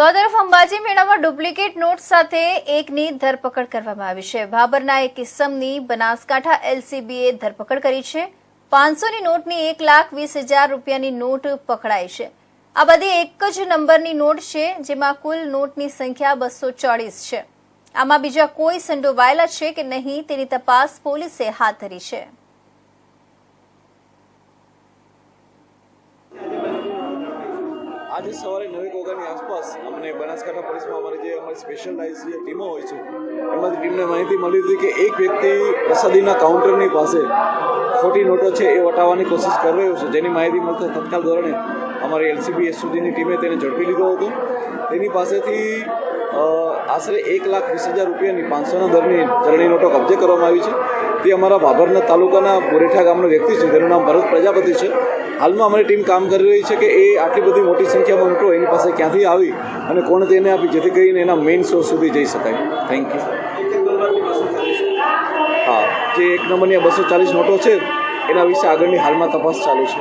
તો તરફ અંબાજી મેળામાં ડુપ્લિકેટ નોટ સાથે એકની ધરપકડ કરવામાં આવી છે. ભાબરના એક કિસ્સમની બનાસકાંઠા એલસીબીએ ધરપકડ કરી છે. પાંચસોની નોટની એક લાખ વીસ હજાર રૂપિયાની નોટ પકડાઈ છે. આ બધી એક જ નંબરની નોટ છે, જેમાં કુલ નોટની સંખ્યા બસો ચોળીસ છે. આમાં બીજા કોઈ સંડોવાયેલા છે કે નહીં તેની તપાસ પોલીસે હાથ ધરી છે. આજે સવારે નવી વાગ્યાની આસપાસ અમને બનાસકાંઠા પોલીસમાં અમારી જે અમારી સ્પેશિયલાઇઝ જે ટીમો હોય છે, એમાંથી ટીમને માહિતી મળી હતી કે એક વ્યક્તિ પ્રસાદીના કાઉન્ટરની પાસે ખોટી નોટો છે એ વટાવવાની કોશિશ કરી રહ્યો છે. જેની માહિતી મળતા તત્કાલ ધોરણે અમારી એલસીબી સુધીની ટીમે તેને ઝડપી લીધો હતો. તેની પાસેથી આશરે એક લાખ વીસ હજાર રૂપિયાની પાંચસોના દરની ચલણી નોટો કબજે કરવામાં આવી છે. તે અમારા ભાભરના તાલુકાના બોરેઠા ગામનો વ્યક્તિ છે તેનું નામ ભરત પ્રજાપતિ છે. હાલમાં અમારી ટીમ કામ કરી રહી છે કે એ આટલી બધી મોટી સંખ્યામાં નોટો એની પાસે ક્યાંથી આવી અને કોણે તેને આપી, જેથી કરીને એના મેઇન સોર્સ સુધી જઈ શકાય. થેન્ક યુ હા, જે એક નંબરની બસો ચાલીસ નોટો છે, એના વિશે આગળની હાલમાં તપાસ ચાલુ છે.